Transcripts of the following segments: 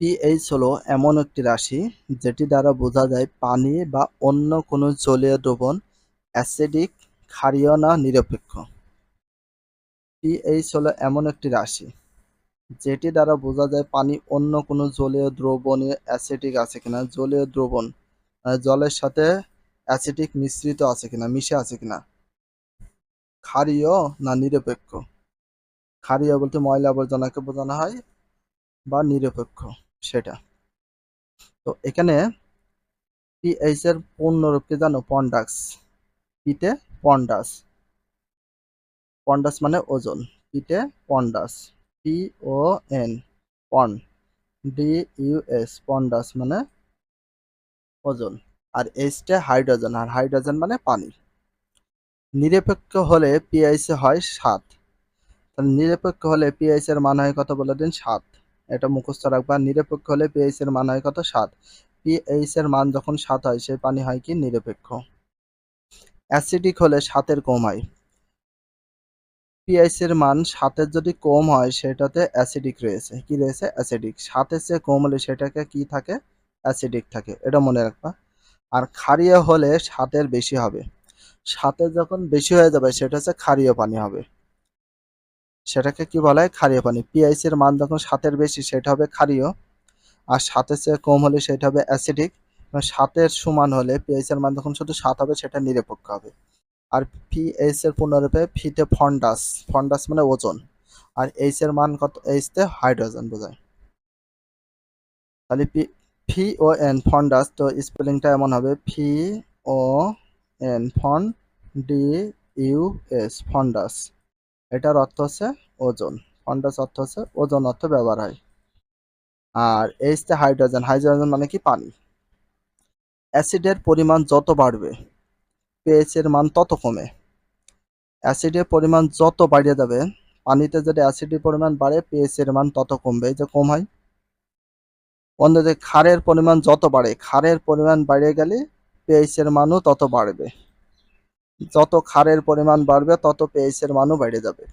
PH হলো এমন একটি রাশি যেটি দ্বারা বোঝা যায় পানি বা অন্য কোনো জলীয় দ্রবণ অ্যাসিডিক, ক্ষারীয় না নিরপেক্ষ। পিএইচ হলো এমন একটি রাশি যেটি দ্বারা বোঝা যায় পানি অন্য কোনো জলীয় দ্রবণে অ্যাসিডিক আছে কিনা জলীয় দ্রবণ জলের সাথে অ্যাসিডিক মিশ্রিত আছে কিনা মিশে আছে কিনা ক্ষারীয় না নিরপেক্ষ ক্ষারীয় বলতে ময়লা আবর্জনাকে বোঝানো হয় বা নিরপেক্ষ, সেটা। তো এখানে পিএইচ এর পূর্ণরূপ কি জানো, পন্ডাক্স। পিতে পন্ডাস। পন্ডাস মানে ওজন। পিতে পন্ডাস। পি ও এন পন। ডি ইউ এস পন্ডাস মানে ওজন। আর এইচটা হাইড্রোজেন, আর হাইড্রোজেন মানে পানি। নিরপেক্ষ হলে পিএইচ হয় সাত। নিরপেক্ষ হলে পিএইচ এর মান হয় কত বলে দিন? সাত। এটা মুখস্থ রাখবা। নিরপেক্ষ হলে পিএইচ এর মান হয় কত? সাত। পিএইচ এর মান যখন সাত হয়, সেই পানি হয় কি? নিরপেক্ষ। অ্যাসিডিক হলে সাতের কম হয়। পিএইচ এর মান সাতের যদি কম হয়, সেটাতে অ্যাসিডিক রয়েছে। কি রয়েছে? অ্যাসিডিক সাতের চেয়ে কম হলে সেটাকে কি থাকে? অ্যাসিডিক থাকে। এটা মনে রাখবা। আর ক্ষারীয় হলে সাতের বেশি হবে। সাতের যখন বেশি হয়ে যাবে, সেটা হচ্ছে ক্ষারীয় পানি হবে। সেটাকে কি বলা? হয় ক্ষারীয় পানি। পিএইচ এর মান যখন সাতের বেশি, সেটা হবে ক্ষারীয়। আর সাতের চেয়ে কম হলে সেটা হবে অ্যাসিডিক সাতের সমান হলে পিএইচ এর মান যখন শুধু সাত হবে, সেটা নিরপেক্ষ হবে। আর পিএইচ এর পূর্ণরূপে ফিতে ফন্ডাস। ফন্ডাস মানে ওজন। আর এইচ এর মান কত? এইচ তে হাইড্রোজেন বোঝায়। তাহলে ফি ও এন ফন্ডাস, তো স্পেলিংটা এমন হবে। ফি ও এন ফন ডি ইউ এস ফন্ডাস। এটার অর্থ হচ্ছে ওজন। ফন্ডাস অর্থ হচ্ছে ওজন অর্থ ব্যবহার হয়। আর এইচ তে হাইড্রোজেন হাইড্রোজেন মানে কি? পানি। অ্যাসিডের পরিমাণ যত বাড়বে পিএইচ এর মান তত কমে। অ্যাসিডের পরিমাণ যত বাড়িয়ে যাবে, পানিতে যদি অ্যাসিডের পরিমাণ বাড়ে পিএইচ এর মান তত কমবে। এই যে কম হয়। অন্যদিকে ক্ষারের পরিমাণ যত বাড়ে, ক্ষারের পরিমাণ বাড়িয়ে গেলে পিএইচ এর মানও তত বাড়বে। যত ক্ষারের পরিমাণ বাড়বে, তত পিএইচ এর মানও বেড়ে যাবে।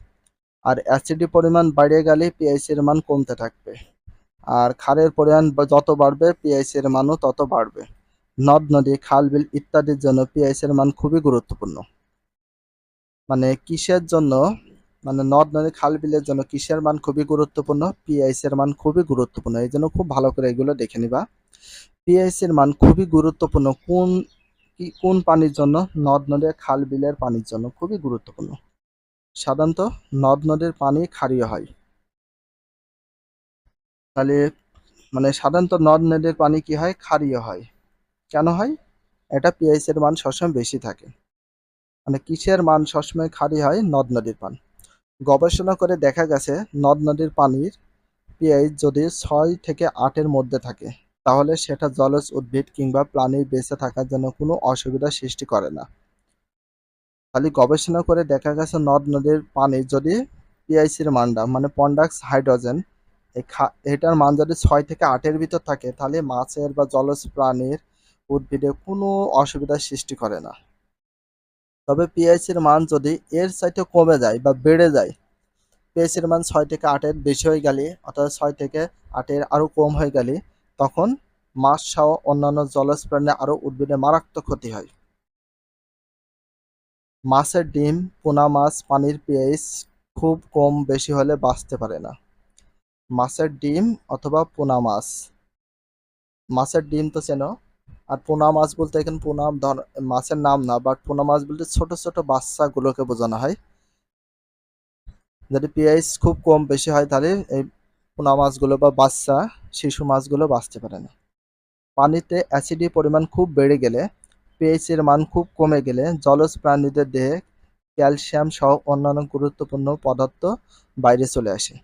আর অ্যাসিডের পরিমাণ বাড়িয়ে গেলে পিএইচ এর মান কমতে থাকবে। আর ক্ষারের পরিমাণ যত বাড়বে পিএইচ এর মানও তত বাড়বে। নদ, নদী, খাল, বিল ইত্যাদির জন্য পিএইচ এর মান খুবই গুরুত্বপূর্ণ। মানে কিসের জন্য? মানে নদ, নদী, খাল, বিলের জন্য কিসের মান খুবই গুরুত্বপূর্ণ? পিএইচ এর মান খুবই গুরুত্বপূর্ণ। এই জন্য খুব ভালো করে এগুলো দেখে নিবা। পিএইচ এর মান খুবই গুরুত্বপূর্ণ। কোন কি কোন পানির জন্য? নদ, নদী, খাল, বিলের পানির জন্য। খুবই গুরুত্বপূর্ণ। সাধারণত নদ, নদীর পানি ক্ষারীয় হয়। তাহলে মানে সাধারণত নদ, নদীর পানি কি হয়? ক্ষারীয় হয়। কেন হয়? এটা পিএইচ এর মান সবসময় বেশি থাকে। মানে কিসের মান সবসময় খারি হয়? নদ, নদীর পান। গবেষণা করে দেখা গেছে, নদ, নদীর পানির পিএইচ যদি ছয় থেকে আটের মধ্যে থাকে তাহলে সেটা জলজ উদ্ভিদ কিংবা প্রাণীর বেঁচে থাকার জন্য কোনো অসুবিধা সৃষ্টি করে না। খালি গবেষণা করে দেখা গেছে নদ নদীর পানি যদি পিআইসির মানটা মানে পন্ডাক্স হাইড্রোজেন এটার মান যদি ছয় থেকে আটের ভিতর থাকে, তাহলে মাছের বা জলজ প্রাণীর উদ্ভিদে কোনো অসুবিধার সৃষ্টি করে না। তবে পিএইচের মান যদি এর চাইতে কমে যায় বা বেড়ে যায় পিএইচের মান ছয় থেকে আটের বেশি হয়ে গেলে, অর্থাৎ ছয় থেকে আটের আরও কম হয়ে গেলে তখন মাছ সহ অন্যান্য জলজ প্রাণী আরও উদ্ভিদে মারাত্মক ক্ষতি হয়। মাছের ডিম, পোনা মাছ, পানির পিএইচ খুব কম বেশি হলে বাঁচতে পারে না। মাছের ডিম অথবা পোনা মাছ। মাছের ডিম তো চেনো। আর পোনা মাছ বলতে এখানে পোনা মাছের নাম না বাট পোনা মাছ বলতে ছোট ছোট বাচ্চাগুলোকে বোঝানো হয়। যদি পিএইচ খুব কম বেশি হয় তাহলে এই পোনা মাছগুলো বা বাচ্চা, শিশু মাছগুলো বাঁচতে পারে না। পানিতে অ্যাসিডি পরিমাণ খুব বেড়ে গেলে পিএইচ মান খুব কমে গেলে জলজ প্রাণীদের দেহে ক্যালসিয়াম সহ অন্যান্য গুরুত্বপূর্ণ পদার্থ বাইরে চলে আসে।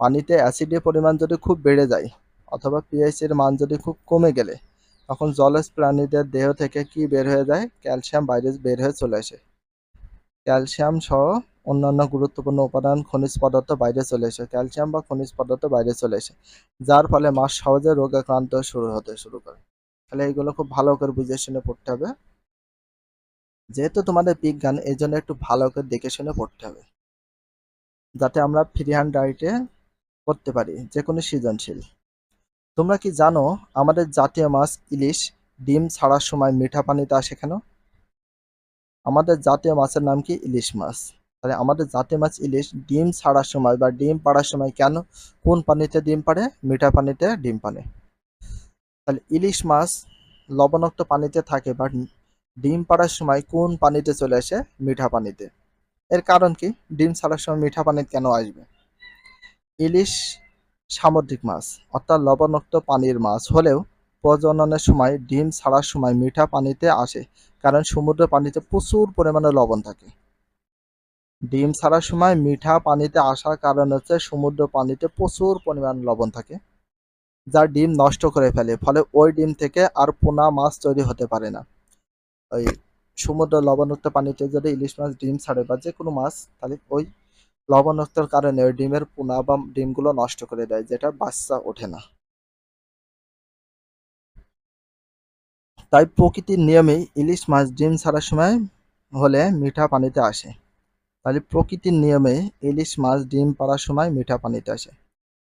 পানিতে অ্যাসিডের পরিমাণ যদি খুব বেড়ে যায় অথবা পিএইচ এর মান যদি খুব কমে গেলে, তখন জলজ প্রাণীদের দেহ থেকে কি বের হয়ে যায়? ক্যালসিয়াম বাইরে বের হয়ে চলে আসে। ক্যালসিয়াম সহ অন্যান্য গুরুত্বপূর্ণ উপাদান খনিজ পদার্থ বাইরে চলে আসে ক্যালসিয়াম বা খনিজ পদার্থ বাইরে চলে আসে যার ফলে মাছ সহজে রোগাক্রান্ত শুরু হতে শুরু করে। তাহলে এইগুলো খুব ভালো করে বুঝে শুনে পড়তে হবে। যেহেতু তোমাদের বিজ্ঞান এই জন্য একটু ভালো করে দেখে শুনে পড়তে হবে। যাতে আমরা ফ্রি হ্যান্ড ডায়েটে করতে পারি যে কোনো সৃজনশীল। তোমরা কি জানো, আমাদের জাতীয় মাছ ইলিশ, ডিম ছাড়ার সময় মিঠা পানিতে আসে কেন? আমাদের জাতীয় মাছের নাম কি? ইলিশ মাছ। তাহলে আমাদের জাতীয় মাছ ইলিশ ডিম ছাড়ার সময় বা ডিম পাড়ার সময় কেন? কোন পানিতে ডিম পাড়ে? মিঠা পানিতে ডিম পাড়ে। তাহলে ইলিশ মাছ লবণাক্ত পানিতে থাকে বা ডিম পাড়ার সময় কোন পানিতে চলে আসে? মিঠা পানিতে। এর কারণ কি? ডিম ছাড়ার সময় মিঠা পানিতে কেন আসবে? ইলিশ সামুদ্রিক মাছ, অর্থাৎ লবণাক্ত পানির মাছ হলেও প্রজননের সময় ডিম ছাড়ার সময় মিঠা পানিতে আসে, কারণ সমুদ্র পানিতে প্রচুর পরিমাণে লবণ থাকে। ডিম ছাড়ার সময় মিঠা পানিতে আসার কারণ হচ্ছে সমুদ্র পানিতে প্রচুর পরিমাণ লবণ থাকে, যা ডিম নষ্ট করে ফেলে, ফলে ওই ডিম থেকে আর পোনা মাছ তৈরি হতে পারে না। ওই সমুদ্র লবণাক্ত পানিতে যদি ইলিশ মাছ ডিম ছাড়ে বা যে কোনো মাছ, তাহলে ওই লবণাক্তর কারণে ওই ডিমের পোনা বা ডিমগুলো নষ্ট করে দেয়, যেটা বাচ্চা ওঠে না। তাই প্রকৃতির নিয়মে ইলিশ মাছ ডিম ছাড়ার সময় হলে মিঠা পানিতে আসে। তাহলে প্রকৃতির নিয়মে ইলিশ মাছ ডিম পাড়ার সময় মিঠা পানিতে আসে।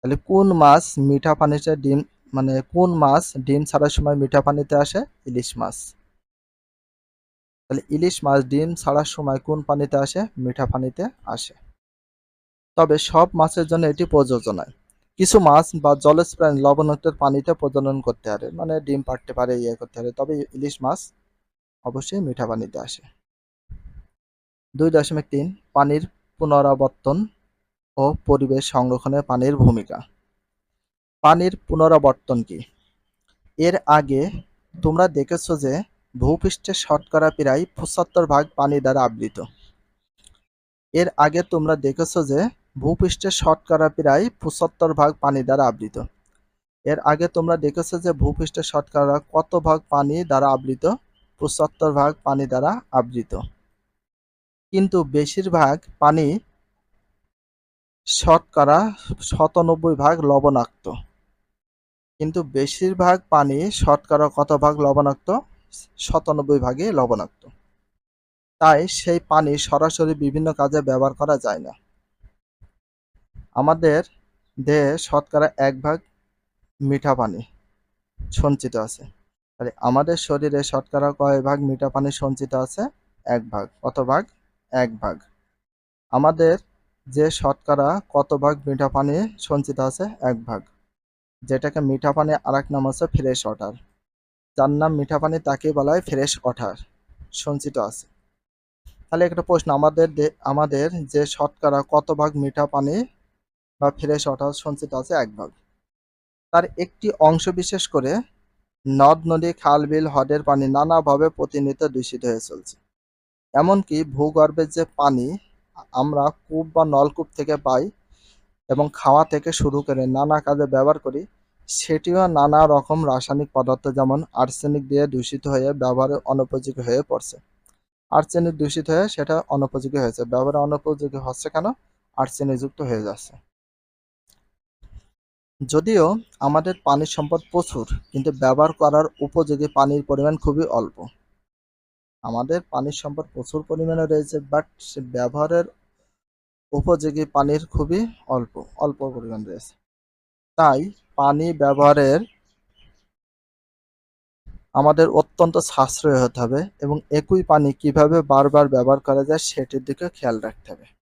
তাহলে কোন মাছ মিঠা পানিতে ডিম মানে কোন মাছ ডিম ছাড়ার সময় মিঠা পানিতে আসে? ইলিশ মাছ। তাহলে ইলিশ মাছ ডিম ছাড়ার সময় কোন পানিতে আসে? মিঠা পানিতে আসে। তবে সব মাছের জন্য এটি প্রযোজ্য নয়। কিছু মাছ বা জলজ প্রাণী লবণাক্ত পানিতে প্রজনন করতে পারে মানে ডিম পাড়তে পারে ইয়ে করতে পারে। তবে ইলিশ মাছ অবশ্যই মিঠা পানিতে আসে। দুই দশমিক তিন, পানির পুনরাবর্তন ও পরিবেশ সংরক্ষণে পানির ভূমিকা। পানির পুনরাবর্তন কি? এর আগে তোমরা দেখেছ যে ভূপৃষ্ঠের শতকরা প্রায় পঁচাত্তর ভাগ পানি দ্বারা আবৃত। এর আগে তোমরা দেখেছ যে ভূপৃষ্ঠের শতকরা প্রায় পঁচাত্তর ভাগ পানি দ্বারা আবৃত। এর আগে তোমরা দেখেছ যে ভূপৃষ্ঠের শতকরা কত ভাগ পানি দ্বারা আবৃত? পঁচাত্তর ভাগ পানি দ্বারা আবৃত। কিন্তু বেশিরভাগ পানি শতকরা শতানব্বই ভাগ লবণাক্ত। কিন্তু বেশিরভাগ পানি শতকরা কত ভাগ লবণাক্ত? শতানব্বই ভাগে লবণাক্ত। তাই সেই পানি সরাসরি বিভিন্ন কাজে ব্যবহার করা যায় না। আমাদের দেহে শতকরা এক ভাগ মিঠা পানি সঞ্চিত আছে। তাহলে আমাদের শরীরে শতকরা কয় ভাগ মিঠা পানি সঞ্চিত আছে? এক ভাগ কত ভাগ এক ভাগ। আমাদের যে শতকরা কত ভাগ মিঠা পানি সঞ্চিত আছে? এক ভাগ। যেটাকে মিঠা পানি আর এক নাম আছে ফ্রেশ ওয়াটার। যার নাম মিঠা পানি তাকে বলা হয় ফ্রেশ ওয়াটার, সঞ্চিত আছে। তাহলে একটা প্রশ্ন, আমাদের আমাদের যে শতকরা কত ভাগ মিঠা পানি বা ফ্রেশ ওয়াটার সঞ্চিত আছে এক ভাগ। তার একটি অংশ বিশেষ করে নদ, নদী, খাল, বিল, হ্রদের পানি নানাভাবে প্রতিনিয়ত দূষিত হয়ে চলছে। এমনকি ভূগর্ভের যে পানি আমরা কূপ বা নলকূপ থেকে পাই এবং খাওয়া থেকে শুরু করে নানা কাজে ব্যবহার করি, সেটিও নানা রকম রাসায়নিক পদার্থ যেমন আর্সেনিক দিয়ে দূষিত হয়ে ব্যবহারে অনুপযোগী হয়ে পড়ছে। আর্সেনিক দূষিত হয়ে সেটা অনুপযোগী হয়েছে। ব্যবহারে অনুপযোগী হচ্ছে কেন? আর্সেনিক যুক্ত হয়ে যাচ্ছে। যদিও আমাদের পানির সম্পদ প্রচুর, কিন্তু ব্যবহার করার উপযোগী পানির পরিমাণ খুবই অল্প। আমাদের পানির সম্পদ প্রচুর পরিমাণে রয়েছে বাট সে ব্যবহারের উপযোগী পানির খুবই অল্প অল্প পরিমাণ রয়েছে। তাই পানি ব্যবহারের আমাদের অত্যন্ত সাশ্রয় হতে হবে এবং একই পানি কীভাবে বারবার ব্যবহার করা যায় সেটির দিকে খেয়াল রাখতে হবে।